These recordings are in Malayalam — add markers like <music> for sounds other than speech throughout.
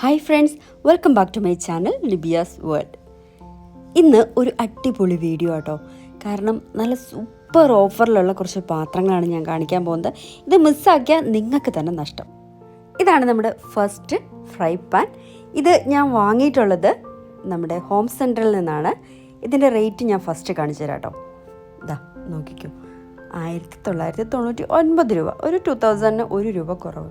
Hi friends welcome back to my channel Libiya's world ഇന്ന് ഒരു അടിപൊളി വീഡിയോ ആട്ടോ. കാരണം നല്ല സൂപ്പർ ഓഫറിലുള്ള കുറച്ച് പാത്രങ്ങളാണ് ഞാൻ കാണിക്കാൻ പോകുന്നത്. ഇത് മിസ്സാക്കിയാൽ നിങ്ങൾക്ക് തന്നെ നഷ്ടം. ഇതാണ് നമ്മുടെ ഫസ്റ്റ് ഫ്രൈ പാൻ ഇത് ഞാൻ വാങ്ങിയിട്ടുള്ളത് നമ്മുടെ ഹോം സെന്ററിൽ നിന്നാണ്. ഇതിന്റെ റേറ്റ് ഞാൻ ഫസ്റ്റ് കാണിച്ചു തരാം കേട്ടോ ഇതാ നോക്കിക്കോ. ആയിരത്തി തൊള്ളായിരത്തി തൊണ്ണൂറ്റി ഒൻപത് രൂപ. ഒരു ടു തൗസൻഡിന് ഒരു രൂപ കുറവ്.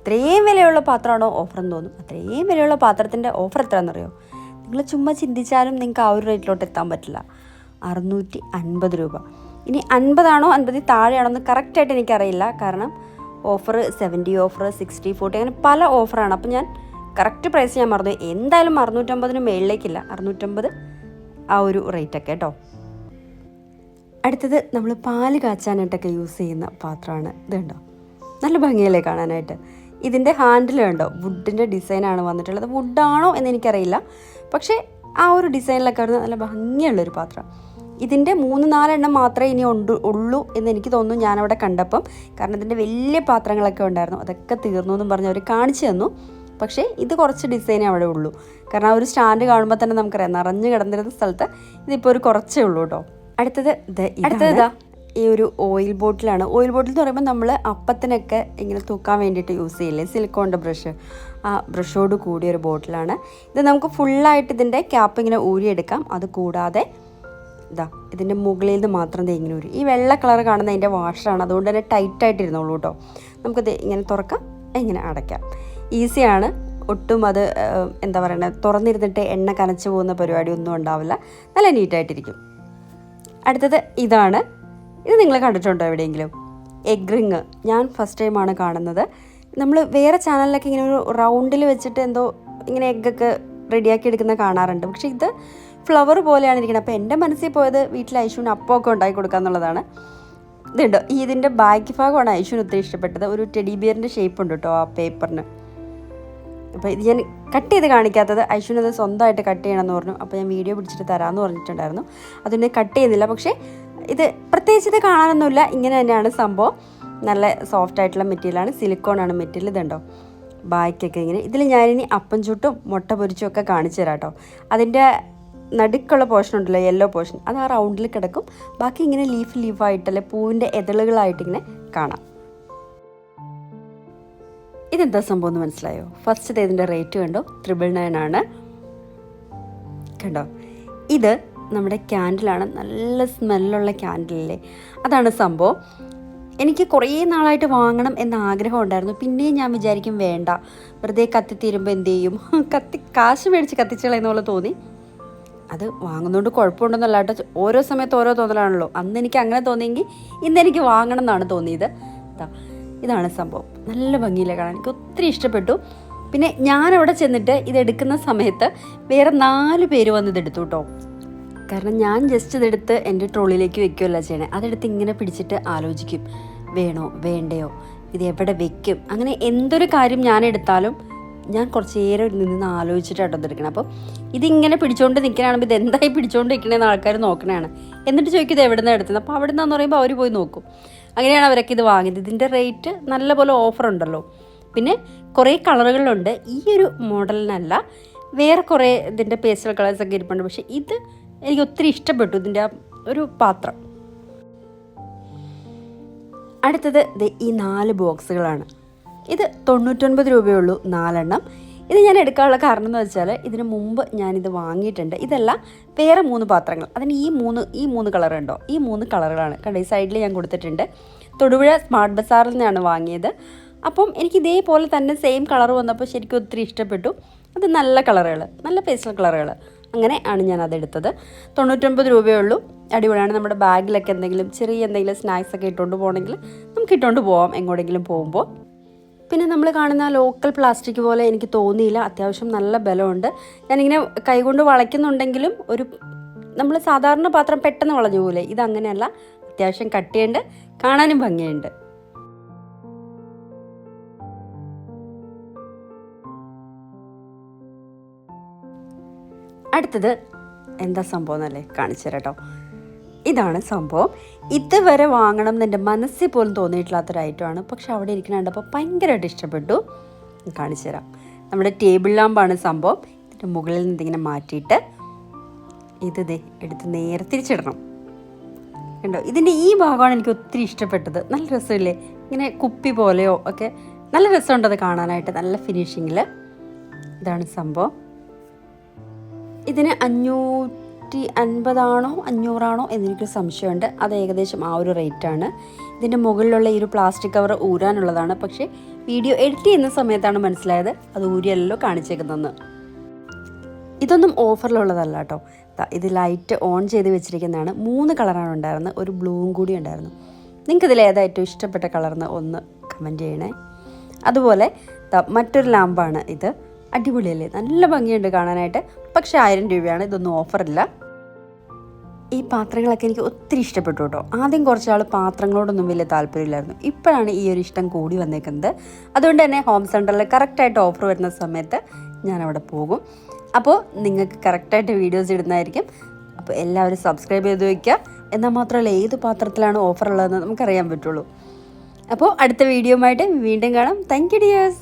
ഇത്രയും വിലയുള്ള പാത്രമാണോ ഓഫർ എന്ന് തോന്നും അത്രയും വിലയുള്ള പാത്രത്തിന്റെ ഓഫർ എത്രയാണെന്നറിയോ? നിങ്ങൾ ചുമ്മാ ചിന്തിച്ചാലും നിങ്ങൾക്ക് ആ ഒരു റേറ്റിലോട്ട് എത്താൻ പറ്റില്ല. അറുന്നൂറ്റി അൻപത് രൂപ. ഇനി അൻപതാണോ അൻപതിൽ താഴെയാണോ എന്ന് കറക്റ്റായിട്ട് എനിക്കറിയില്ല. കാരണം offer seventy offer sixty forty അങ്ങനെ പല ഓഫറാണ് അപ്പോൾ ഞാൻ കറക്റ്റ് പ്രൈസ് ഞാൻ മറന്നു. എന്തായാലും അറുന്നൂറ്റമ്പതിന് മേളിലേക്കില്ല. അറുന്നൂറ്റമ്പത് ആ ഒരു റേറ്റൊക്കെ കേട്ടോ. അടുത്തത് നമ്മൾ പാൽ കാച്ചാനായിട്ടൊക്കെ യൂസ് ചെയ്യുന്ന പാത്രമാണ്. ഇത് കണ്ടോ? നല്ല ഭംഗിയല്ലേ കാണാനായിട്ട്? ഇതിന്റെ ഹാൻഡിൽ കണ്ടോ വുഡിന്റെ ഡിസൈനാണ് വന്നിട്ടുള്ളത്. വുഡാണോ എന്ന് എനിക്കറിയില്ല പക്ഷേ ആ ഒരു ഡിസൈനിലൊക്കെ വരുന്ന നല്ല ഭംഗിയുള്ളൊരു പാത്രം. ഇതിന്റെ മൂന്ന് നാലെണ്ണം മാത്രമേ ഇനി ഉണ്ട് ഉള്ളൂ എന്ന് എനിക്ക് തോന്നുന്നു ഞാനവിടെ കണ്ടപ്പം. കാരണം ഇതിന്റെ വലിയ പാത്രങ്ങളൊക്കെ ഉണ്ടായിരുന്നു. അതൊക്കെ തീർന്നു എന്നും പറഞ്ഞ് അവർ കാണിച്ചു തന്നു. പക്ഷേ ഇത് കുറച്ച് ഡിസൈനേ അവിടെ ഉള്ളൂ. കാരണം ആ ഒരു സ്റ്റാൻഡ് കാണുമ്പോൾ തന്നെ നമുക്കറിയാം നിറഞ്ഞു കിടന്നിരുന്ന സ്ഥലത്ത് ഇതിപ്പോൾ ഒരു കുറച്ചേ ഉള്ളൂ കേട്ടോ. അടുത്തത് അടുത്തത് ഈ ഒരു ഓയിൽ ബോട്ടിലാണ് ഓയിൽ ബോട്ടിൽ എന്ന് പറയുമ്പോൾ നമ്മൾ അപ്പത്തിനൊക്കെ ഇങ്ങനെ തൂക്കാൻ വേണ്ടിയിട്ട് യൂസ് ചെയ്യില്ലേ? സിലിക്കോണിന്റെ ബ്രഷ് ആ ബ്രഷോട് കൂടിയ ഒരു ബോട്ടിലാണ് ഇത് നമുക്ക് ഫുള്ളായിട്ട് ഇതിന്റെ ക്യാപ്പ് ഇങ്ങനെ ഊരിയെടുക്കാം. അത് കൂടാതെ ഇതാ ഇതിന്റെ മുകളിൽ നിന്ന് മാത്രം ദേ ഇങ്ങനെ ഊരി. ഈ വെള്ള കളർ കാണുന്ന അതിന്റെ വാഷറാണ് അതുകൊണ്ട് തന്നെ ടൈറ്റായിട്ട് ഇരുന്നോളൂ കേട്ടോ നമുക്കത് ഇങ്ങനെ തുറക്കാം. ഇങ്ങനെ അടയ്ക്കാം. ഈസിയാണ് ഒട്ടും അത് എന്താ പറയുക തുറന്നിരുന്നിട്ട് എണ്ണ കനച്ചു പോകുന്ന പരിപാടി ഒന്നും ഉണ്ടാവില്ല. നല്ല നീറ്റായിട്ടിരിക്കും അടുത്തത് ഇതാണ് ഇത് നിങ്ങൾ കണ്ടിട്ടുണ്ടോ എവിടെയെങ്കിലും? എഗ് റിങ് ഞാൻ ഫസ്റ്റ് ടൈമാണ് കാണുന്നത്. നമ്മൾ വേറെ ചാനലിലൊക്കെ ഇങ്ങനെ ഒരു റൗണ്ടിൽ വെച്ചിട്ട് എന്തോ ഇങ്ങനെ എഗ്ഗൊക്കെ റെഡിയാക്കി എടുക്കുന്ന കാണാറുണ്ട്. പക്ഷേ ഇത് ഫ്ലവർ പോലെയാണ് ഇരിക്കുന്നത്. അപ്പോൾ എന്റെ മനസ്സിൽ പോയത് വീട്ടിൽ ഐശുവിന് അപ്പമൊക്കെ ഉണ്ടാക്കി കൊടുക്കുക എന്നുള്ളതാണ്. ഇതുണ്ടോ. ഇതിന്റെ ബാക്ക് ഭാഗമാണ് ഐശുവിന് ഒത്തിരി ഇഷ്ടപ്പെട്ടത്. ഒരു ടെഡി ബിയറിന്റെ ഷേപ്പ് ഉണ്ട് കേട്ടോ ആ പേപ്പറിന് അപ്പോൾ ഇത് ഞാൻ കട്ട് ചെയ്ത് കാണിക്കാത്തത് അത് സ്വന്തമായിട്ട് കട്ട് ചെയ്യണമെന്ന് പറഞ്ഞു. അപ്പോൾ ഞാൻ വീഡിയോ പിടിച്ചിട്ട് തരാമെന്ന് പറഞ്ഞിട്ടുണ്ടായിരുന്നു. അതിന് കട്ട് ചെയ്യുന്നില്ല. പക്ഷേ ഇത് പ്രത്യേകിച്ച് ഇത് കാണാനൊന്നുമില്ല. ഇങ്ങനെ തന്നെയാണ് സംഭവം. നല്ല സോഫ്റ്റ് ആയിട്ടുള്ള മെറ്റീരിയലാണ് സിലിക്കോൺ ആണ് മെറ്റീരിയൽ ഇതുണ്ടോ? ബായ്ക്കൊക്കെ ഇങ്ങനെ. ഇതിൽ ഞാനിനി അപ്പം ചുട്ടും മുട്ട പൊരിച്ചും ഒക്കെ കാണിച്ചു തരാം കേട്ടോ അതിന്റെ നടുക്കുള്ള പോർഷൻ ഉണ്ടല്ലോ യെല്ലോ പോർഷൻ അത് ആ റൗണ്ടിൽ കിടക്കും. ബാക്കി ഇങ്ങനെ ലീഫ് ലീഫായിട്ടല്ലേ പൂവിന്റെ എതളുകളായിട്ട് ഇങ്ങനെ കാണാം. ഇതെന്താ സംഭവം എന്ന് മനസ്സിലായോ? ഫസ്റ്റ് ഇതിന്റെ റേറ്റ് കണ്ടോ? ത്രിബിൾ നയൻ ആണ്. കണ്ടോ? ഇത് നമ്മുടെ ക്യാൻഡിലാണ് നല്ല സ്മെല്ലുള്ള ക്യാൻഡിലല്ലേ? അതാണ് സംഭവം. എനിക്ക് കുറേ നാളായിട്ട് വാങ്ങണം എന്ന ആഗ്രഹം ഉണ്ടായിരുന്നു. പിന്നെയും ഞാൻ വിചാരിക്കും വേണ്ട. വെറുതെ കത്തിത്തീരുമ്പോൾ എന്ത് ചെയ്യും? <laughs> കത്തി കാശ് മേടിച്ച് കത്തിച്ചളയുന്ന പോലെ തോന്നി. അത് വാങ്ങുന്നതുകൊണ്ട് കുഴപ്പമുണ്ടെന്നല്ല കേട്ടോ ഓരോ സമയത്ത് ഓരോ തോന്നലാണല്ലോ. അന്ന് എനിക്ക് അങ്ങനെ തോന്നിയെങ്കിൽ ഇന്ന് എനിക്ക് വാങ്ങണം എന്നാണ് തോന്നിയത്. ഇതാണ് സംഭവം. നല്ല ഭംഗിയിലെ കാണാൻ. എനിക്ക് ഒത്തിരി ഇഷ്ടപ്പെട്ടു. പിന്നെ ഞാൻ അവിടെ ചെന്നിട്ട് ഇതെടുക്കുന്ന സമയത്ത് വേറെ നാല് പേര് വന്ന് ഇതെടുത്തു കേട്ടോ. കാരണം ഞാൻ ജസ്റ്റ് ഇതെടുത്ത് എന്റെ ട്രോളിലേക്ക് വെക്കുകയല്ല ചെയ്യണേ. അതെടുത്ത് ഇങ്ങനെ പിടിച്ചിട്ട് ആലോചിക്കും. വേണോ? വേണ്ടയോ? ഇത് എവിടെ വെക്കും? അങ്ങനെ എന്തൊരു കാര്യം ഞാൻ എടുത്താലും ഞാൻ കുറച്ച് നേരം നിന്ന് ആലോചിച്ചിട്ടാണ് ഇതെടുക്കണം അപ്പം ഇതിങ്ങനെ പിടിച്ചുകൊണ്ട് നിൽക്കണാണെങ്കിൽ ഇത് എന്തായി പിടിച്ചുകൊണ്ട് നിൽക്കണേന്ന് ആൾക്കാർ നോക്കണതാണ് എന്നിട്ട് ചോദിക്കും ഇത് എവിടെ നിന്ന് എടുത്തത്? അപ്പോൾ അവിടെ നിന്നാന്ന് പറയുമ്പോൾ അവർ പോയി നോക്കും. അങ്ങനെയാണ് അവരൊക്കെ ഇത് വാങ്ങിയത്. ഇതിന്റെ റേറ്റ് നല്ലപോലെ ഓഫർ ഉണ്ടല്ലോ. പിന്നെ കുറേ കളറുകളുണ്ട് ഈ ഒരു മോഡലിനല്ല വേറെ കുറേ ഇതിന്റെ പേസ്റ്റൽ കളേഴ്സൊക്കെ ഇരിപ്പുണ്ട്. പക്ഷേ ഇത് എനിക്ക് ഒത്തിരി ഇഷ്ടപ്പെട്ടു ഇതിന്റെ ആ ഒരു പാത്രം. അടുത്തത് ഈ നാല് ബോക്സുകളാണ്. ഇത് തൊണ്ണൂറ്റൊൻപത് രൂപയേ ഉള്ളൂ നാലെണ്ണം. ഇത് ഞാൻ എടുക്കാനുള്ള കാരണം എന്ന് വെച്ചാൽ ഇതിന് മുമ്പ് ഞാനിത് വാങ്ങിയിട്ടുണ്ട്. ഇതല്ല വേറെ മൂന്ന് പാത്രങ്ങൾ. അതിന് ഈ മൂന്ന് ഈ മൂന്ന് കളറുണ്ടോ ഈ മൂന്ന് കളറുകളാണ്. കണ്ടോ ഈ സൈഡിൽ ഞാൻ കൊടുത്തിട്ടുണ്ട്. തൊടുപുഴ സ്മാർട്ട് ബസാറിൽ നിന്നാണ് വാങ്ങിയത്. അപ്പം എനിക്ക് ഇതേപോലെ തന്നെ സെയിം കളർ വന്നപ്പോൾ ശരിക്കും ഒത്തിരി ഇഷ്ടപ്പെട്ടു. അത് നല്ല കളറുകൾ നല്ല പേസ്റ്റൽ കളറുകൾ അങ്ങനെ ആണ് ഞാൻ അതെടുത്തത് തൊണ്ണൂറ്റൊമ്പത് രൂപയേ ഉള്ളൂ. അടിപൊളിയാണ്. നമ്മുടെ ബാഗിലൊക്കെ എന്തെങ്കിലും ചെറിയ എന്തെങ്കിലും സ്നാക്സ് ഒക്കെ ഇട്ടുകൊണ്ട് പോകണമെങ്കിൽ നമുക്ക് ഇട്ടുകൊണ്ട് പോവാം എങ്ങോട്ടെങ്കിലും പോകുമ്പോൾ. പിന്നെ നമ്മൾ കാണുന്ന ലോക്കൽ പ്ലാസ്റ്റിക് പോലെ എനിക്ക് തോന്നിയില്ല. അത്യാവശ്യം നല്ല ബലമുണ്ട്. ഞാനിങ്ങനെ കൈകൊണ്ട് വളയ്ക്കുന്നുണ്ടെങ്കിലും ഒരു നമ്മൾ സാധാരണ പാത്രം പെട്ടെന്ന് വളഞ്ഞു പോലെ ഇതങ്ങനെയല്ല. അത്യാവശ്യം കട്ടിയുണ്ട്. കാണാനും ഭംഗിയുണ്ട്. അടുത്തത് എന്താ സംഭവം എന്നല്ലേ? കാണിച്ചു തരാം ഇതാണ് സംഭവം. ഇതുവരെ വാങ്ങണം എന്ന് എന്റെ മനസ്സിൽ പോലും തോന്നിയിട്ടില്ലാത്തൊരു ഐറ്റമാണ് പക്ഷെ അവിടെ ഇരിക്കുന്ന കണ്ടപ്പോൾ ഭയങ്കരമായിട്ട് ഇഷ്ടപ്പെട്ടു. കാണിച്ചു തരാം. നമ്മുടെ ടേബിൾ ലാമ്പാണ് സംഭവം. ഇതിന്റെ മുകളിൽ നിന്ന് ഇതിങ്ങനെ മാറ്റിയിട്ട് ഇത് ദേ എടുത്ത് നേരെ തിരിച്ചിടണം. കണ്ടോ? ഇതിന്റെ ഈ ഭാഗമാണ് എനിക്ക് ഒത്തിരി ഇഷ്ടപ്പെട്ടത്. നല്ല രസമില്ലേ? ഇങ്ങനെ കുപ്പി പോലെയോ ഒക്കെ നല്ല രസമുണ്ട് അത് കാണാനായിട്ട്. നല്ല ഫിനിഷിങ്ങിൽ ഇതാണ് സംഭവം. ഇതിന് അഞ്ഞൂറ്റി അൻപതാണോ അഞ്ഞൂറാണോ എന്നെനിക്ക് സംശയമുണ്ട്. അത് ഏകദേശം ആ ഒരു റേറ്റാണ് ഇതിന്റെ മുകളിലുള്ള ഈ ഒരു പ്ലാസ്റ്റിക് കവർ ഊരാനുള്ളതാണ്. പക്ഷേ വീഡിയോ എഡിറ്റ് ചെയ്യുന്ന സമയത്താണ് മനസ്സിലായത്. അത് ഊരിയല്ലോ കാണിച്ചേക്കുന്നതെന്ന്. ഇതൊന്നും ഓഫറിലുള്ളതല്ല കേട്ടോ. ഇത് ലൈറ്റ് ഓൺ ചെയ്ത് വെച്ചിരിക്കുന്നതാണ്. മൂന്ന് കളറാണ് ഉണ്ടായിരുന്നത്. ഒരു ബ്ലൂവും കൂടി ഉണ്ടായിരുന്നു. നിങ്ങൾക്കിതിൽ ഏതാ ഏറ്റവും ഇഷ്ടപ്പെട്ട കളർന്ന് ഒന്ന് കമന്റ് ചെയ്യണേ. അതുപോലെ മറ്റൊരു ലാമ്പാണ് ഇത്. അടിപൊളിയല്ലേ? നല്ല ഭംഗിയുണ്ട് കാണാനായിട്ട്. പക്ഷേ ആയിരം രൂപയാണ് ഇതൊന്നും ഓഫറില്ല. ഈ പാത്രങ്ങളൊക്കെ എനിക്ക് ഒത്തിരി ഇഷ്ടപ്പെട്ടു കേട്ടോ. ആദ്യം കുറച്ചാൾ പാത്രങ്ങളോടൊന്നും വലിയ താല്പര്യമില്ലായിരുന്നു. ഇപ്പോഴാണ് ഈ ഒരു ഇഷ്ടം കൂടി വന്നേക്കുന്നത്. അതുകൊണ്ട് തന്നെ ഹോം സെന്ററിൽ കറക്റ്റായിട്ട് ഓഫർ വരുന്ന സമയത്ത് ഞാൻ അവിടെ പോകും. അപ്പോൾ നിങ്ങൾക്ക് കറക്റ്റായിട്ട് വീഡിയോസ് ഇടുന്നതായിരിക്കും. അപ്പോൾ എല്ലാവരും സബ്സ്ക്രൈബ് ചെയ്ത് വയ്ക്കുക എന്നാൽ മാത്രമല്ല ഏത് പാത്രത്തിലാണ് ഓഫർ ഉള്ളതെന്ന് നമുക്കറിയാൻ പറ്റുള്ളൂ. അപ്പോൾ അടുത്ത വീഡിയോ ആയിട്ട് വീണ്ടും കാണാം. Thank you dears